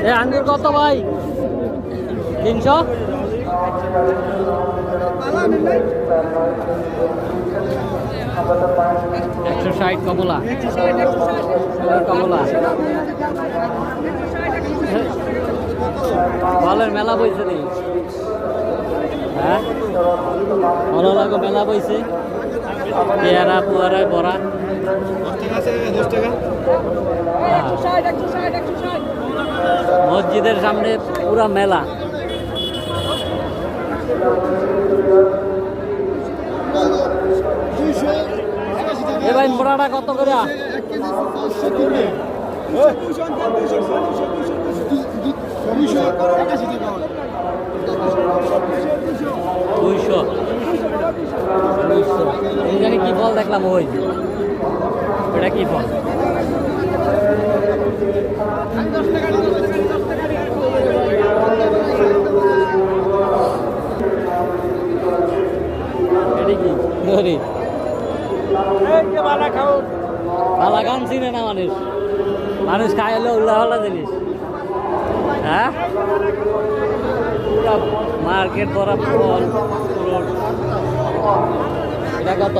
এ আঙ্গুর কত ভাই? তিনশো? একশো ষাট কমলা কমলা ফলের মেলা বইছে নি। হ্যাঁ? ভালো লাগো মেলা বইছে। পেয়ারা পুয়ারায় ভরা হ্যাঁ। মসজিদের সামনে পুরা মেলা। এ ভাই, মোড়াটা কত করে? দুইশো। কি ফল দেখলাম? ওই এটা কি ফল? ধরি। পালা গান চিনে না মানুষ? মানুষ খাই হলে উল্লাহ জিনিস। হ্যাঁ? মার্কেট ভরা ফল ফ্রুট এটা কত?